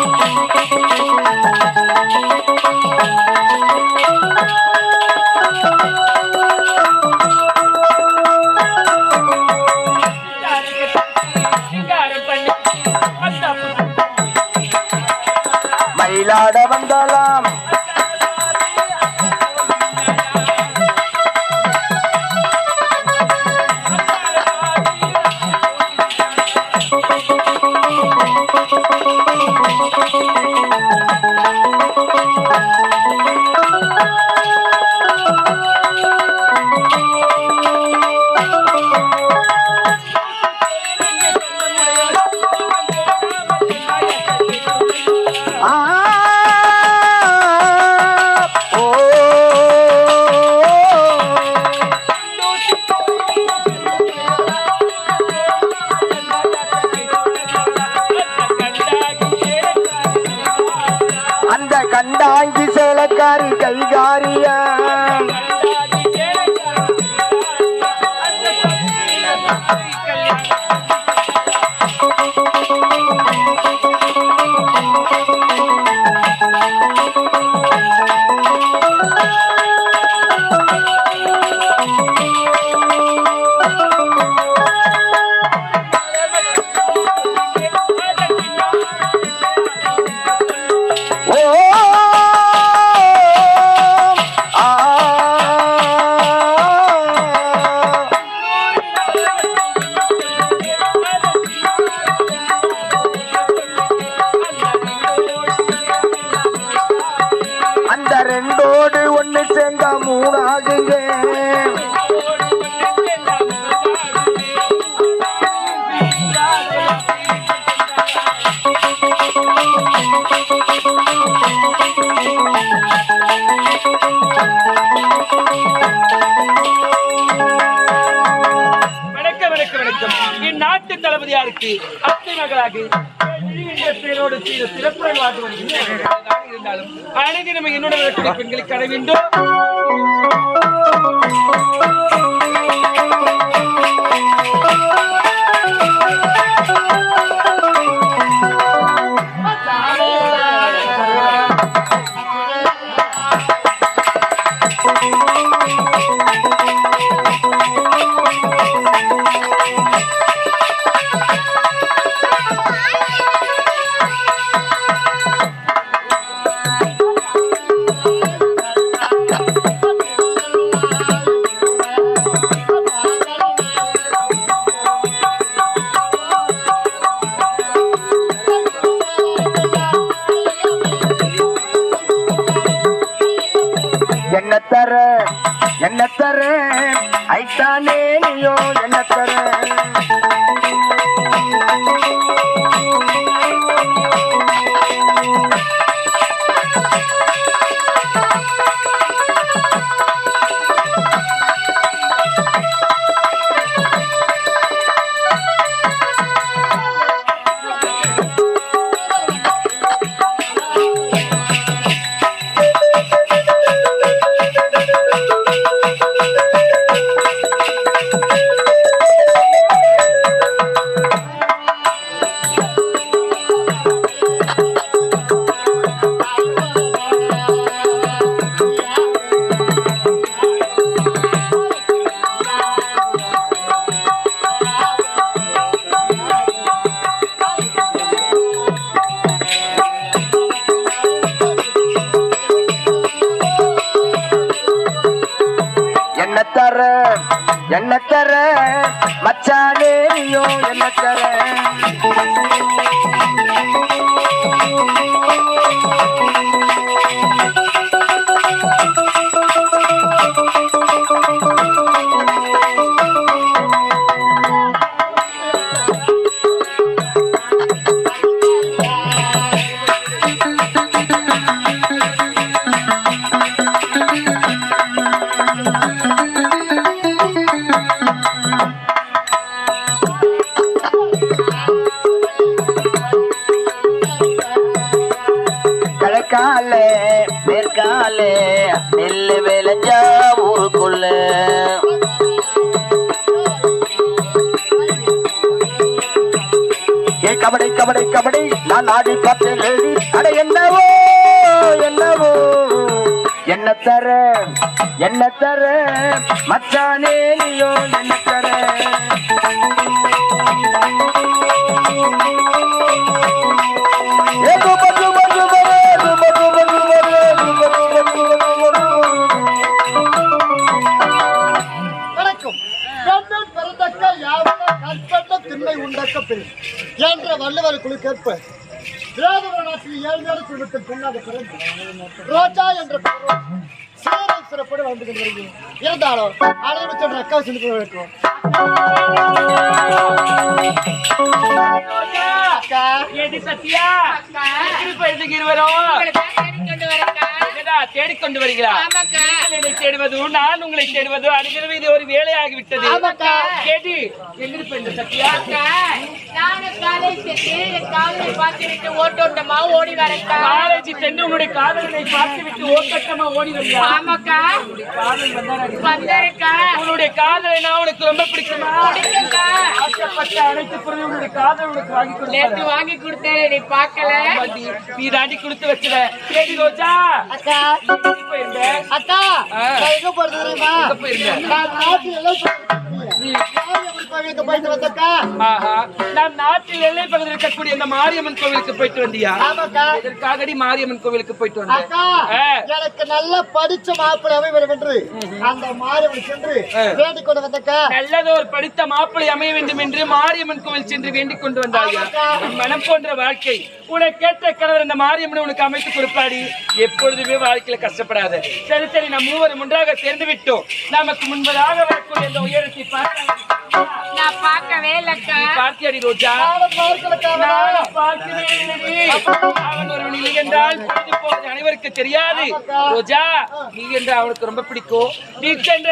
சிங்காரம் சேலக்காரி கைகாரியா ஓ செந்தா சேர்ந்தா மூணு ஆகுங்க வணக்கம். இந்நாட்டு தளபதியாருக்கு அத்தை மகளாக பேரோடு சீர சிறப்புடன் வாழ்ந்து வருகின்றனர் இருந்தாலும் அனைத்து நம்ம என்னோட பெண்களை கட வேண்டும் தர என்ன தர? ஐத்தானே நீயோ என்ன தர? என்ன தர? மச்சானேரியோ என்ன தர? மேற்காலே நெல்லு விளைஞ்சா ஊருக்குள்ள. ஏ கபடி கபடி கபடி. நான் ஆடி பார்த்தேன் லேடி அட என்னவோ என்னவோ. என்ன தர என்ன தர? மச்சானே நீயோ என்ன தர? அதற்கேற்ப திராவிட நாட்டில் ஏழ்மையான குடும்பத்தில் பெண்ணாக பிறந்து ரோஜா என்ற சேர சிறப்போடு வாழ்ந்து கொண்டு வருகிறேன் இருந்தாலும் அனைவரும் தேடிக்கொண்டு வருகிறா நான் என்னை தேடுவதும் நான் உங்களை தேடுவதும் அடிக்கிறது இது ஒரு வேலையாகிவிட்டது. கேட்டி எங்கிருப்ப இந்த சத்தியா. காலேஜ் சென்று உங்களுடைய காதலனை பார்த்து விட்டு ஓடி வந்தா உங்களுடைய காதலை உனக்கு ரொம்ப பிடிக்குமா? ஆசைப்பட்ட அனைத்து பொருளும் உங்களுடைய வாங்கி கொடுத்தேன். வாங்கி கொடுத்தேன் நீ பார்க்கல கொடுத்து வச்சுல சரி ரோஜா அக்கா. அக்கா. நான் எங்க போறது தெரியுமா? நான் நாட்டில் எல்லாம் கோவிலுக்கு போயிட்டு வந்தக்கா ஆஹா நாம் நாட்டில் எல்லை பகுதியில் இருக்கக்கூடிய இந்த மாரியம்மன் கோவிலுக்கு போயிட்டு வந்தியா? ஆமாக்கா. இதற்காகடி மாரியம்மன் கோவிலுக்கு போயிட்டு வந்தேன் அக்கா. எனக்கு நல்ல படிச்ச மாப்பிள்ளை அமைய என்று அந்த மாரியம்மன் சென்று. வேண்டிக் கொண்டு வந்தக்கா. நல்லதோர் படித்த மாப்பிளை அமைய வேண்டும் என்று மாரியம்மன் கோவில் சென்று வேண்டிக் கொண்டு வந்தாயா உன் மனம் போன்ற வாழ்க்கை உனக்கேற்ற கணவர் இந்த மாரியம்மன் உனக்கு அமைத்து கொடுப்பாடி? எப்பொழுதுமே வாழ்க்கையில கஷ்டப்படாத. சரி சரி நாம் மூவரும் ஒன்றாக சேர்ந்து விட்டோம். நமக்கு முன்பதாக வரக்கூடிய இந்த உயரத்தை பார்க்க வேலக்கா. பார்த்தியடி ரோஜா? என்றால் அனைவருக்கு தெரியாது. ரோஜா நீ என்று அவனுக்கு ரொம்ப பிடிக்கும். நீ சென்று